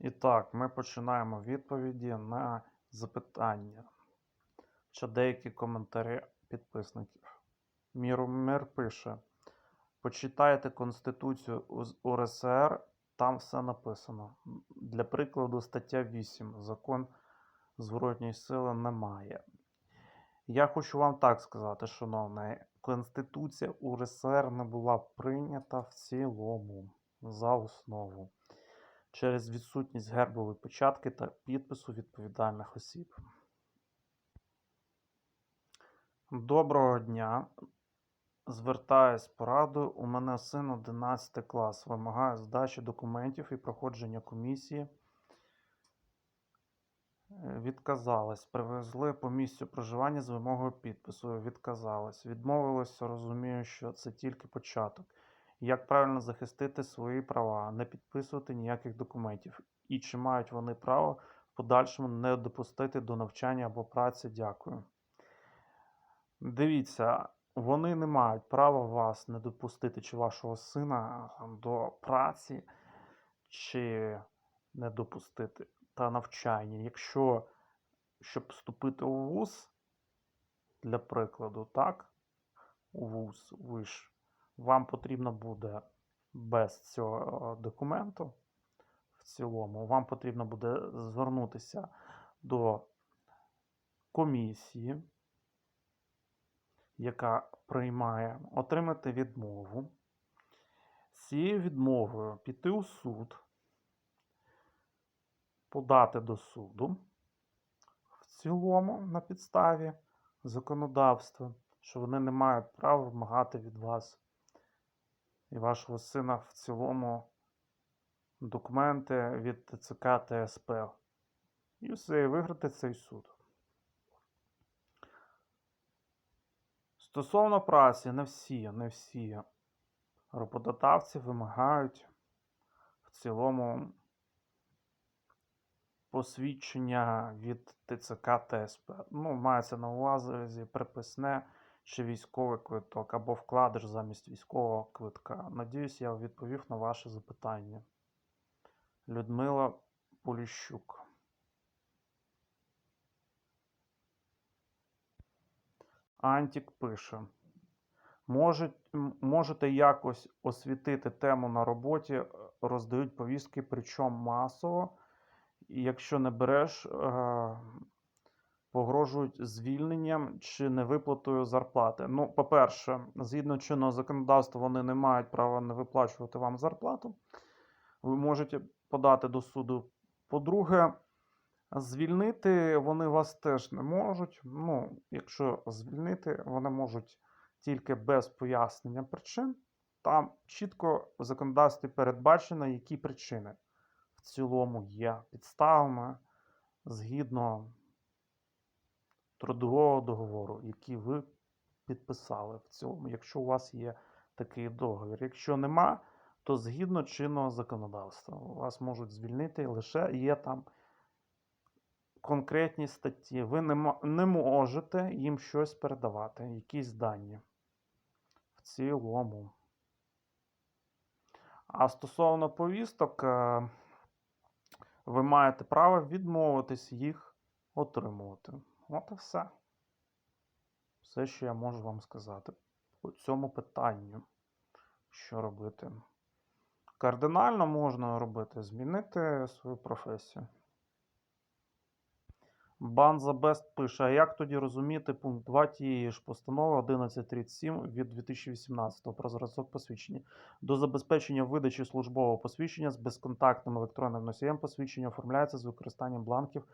І так, ми починаємо відповіді на запитання чи деякі коментарі підписників. Міромир пише: почитайте Конституцію УРСР, там все написано. Для прикладу, стаття 8. Закон зворотньої сили немає. Я хочу вам так сказати, шановний, Конституція УРСР не була прийнята в цілому за основу через відсутність гербової печатки та підпису відповідальних осіб. Доброго дня. Звертаюсь з порадою. У мене син 11 клас. Вимагає здачі документів і проходження комісії. Е, Відказалась. Привезли по місцю проживання з вимогою підпису. Відказалась. Відмовилася, розумію, що це тільки початок. Як правильно захистити свої права, не підписувати ніяких документів. І чи мають вони право в подальшому не допустити до навчання або праці? Дякую. Дивіться, вони не мають права вас не допустити чи вашого сина до праці, чи не допустити та навчання. Якщо щоб вступити у вуз, для прикладу, так, у вуз, ви ж, вам потрібно буде без цього документу в цілому, вам потрібно буде звернутися до комісії, яка приймає, отримати відмову. З цією відмовою піти у суд, подати до суду в цілому на підставі законодавства, що вони не мають права вимагати від вас і вашого сина в цілому документи від ТЦК та СП. І все, і виграти цей суд. Стосовно праці, не всі, не всі роботодавці вимагають в цілому посвідчення від ТЦК та СП. Ну, мається на увазі приписне чи військовий квиток, або вкладиш замість військового квитка. Надіюсь, я відповів на ваше запитання. Людмила Поліщук. Антік пише. Може, можете якось освітити тему на роботі, е, роздають повістки, причому масово. Якщо не береш, е, погрожують звільненням чи невиплатою зарплати. Ну, по-перше, згідно чинного законодавства, вони не мають права не виплачувати вам зарплату. Ви можете подати до суду. По-друге, звільнити вони вас теж не можуть. Ну, якщо звільнити, вони можуть тільки без пояснення причин. Там чітко в законодавстві передбачено, які причини в цілому є підставами згідно трудового договору, який ви підписали в цілому, якщо у вас є такий договір. Якщо нема, то згідно чинного законодавства вас можуть звільнити лише є там конкретні статті. Ви не, не можете їм щось передавати, якісь дані. В цілому. А стосовно повісток, е, ви маєте право відмовитись їх отримувати. От і все. Все, що я можу вам сказати по цьому питанню. Що робити? Кардинально можна робити, змінити свою професію. Банза Бест пише: а як тоді розуміти пункт 2 тієї ж постанови 1137 від 2018 про зразок посвідчення до забезпечення видачі службового посвідчення з безконтактним електронним носієм посвідчення оформляється з використанням бланків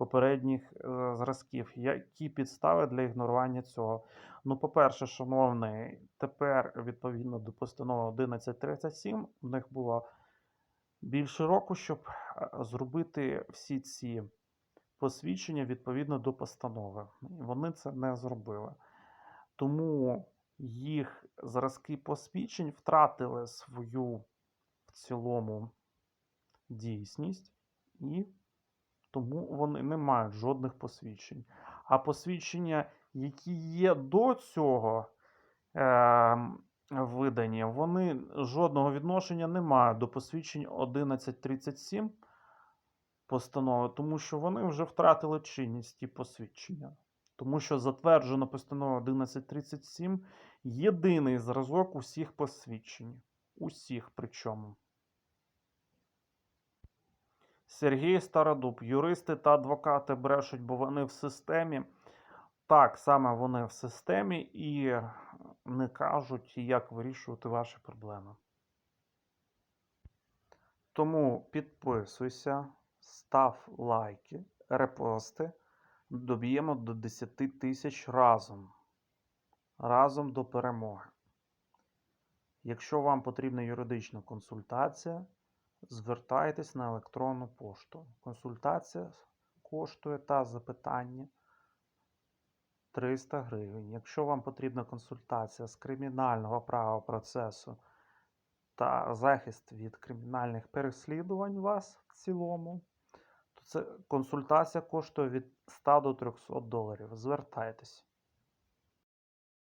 попередніх е, зразків. Які підстави для ігнорування цього? Ну, по-перше, шановний, тепер відповідно до постанови 1137 у них було більше року, щоб е, зробити всі ці посвідчення відповідно до постанови. Вони це не зробили. Тому їх зразки посвідчень втратили свою в цілому дійсність, і тому вони не мають жодних посвідчень. А посвідчення, які є до цього е, видані, вони жодного відношення не мають до посвідчень 1137 постанови, тому що вони вже втратили чинність ті посвідчення. Тому що затверджена постанова 1137 єдиний зразок усіх посвідчень. Усіх причому. Сергій Стародуб. Юристи та адвокати брешуть, бо вони в системі. Так, саме вони в системі і не кажуть, як вирішувати ваші проблеми. Тому підписуйся, став лайки, репости. Доб'ємо до 10 тисяч разом. Разом до перемоги. Якщо вам потрібна юридична консультація, звертайтесь на електронну пошту. Консультація коштує та запитання 300 гривень. Якщо вам потрібна консультація з кримінального права процесу та захист від кримінальних переслідувань вас в цілому, то це консультація коштує від 100 до 300 доларів. Звертайтесь.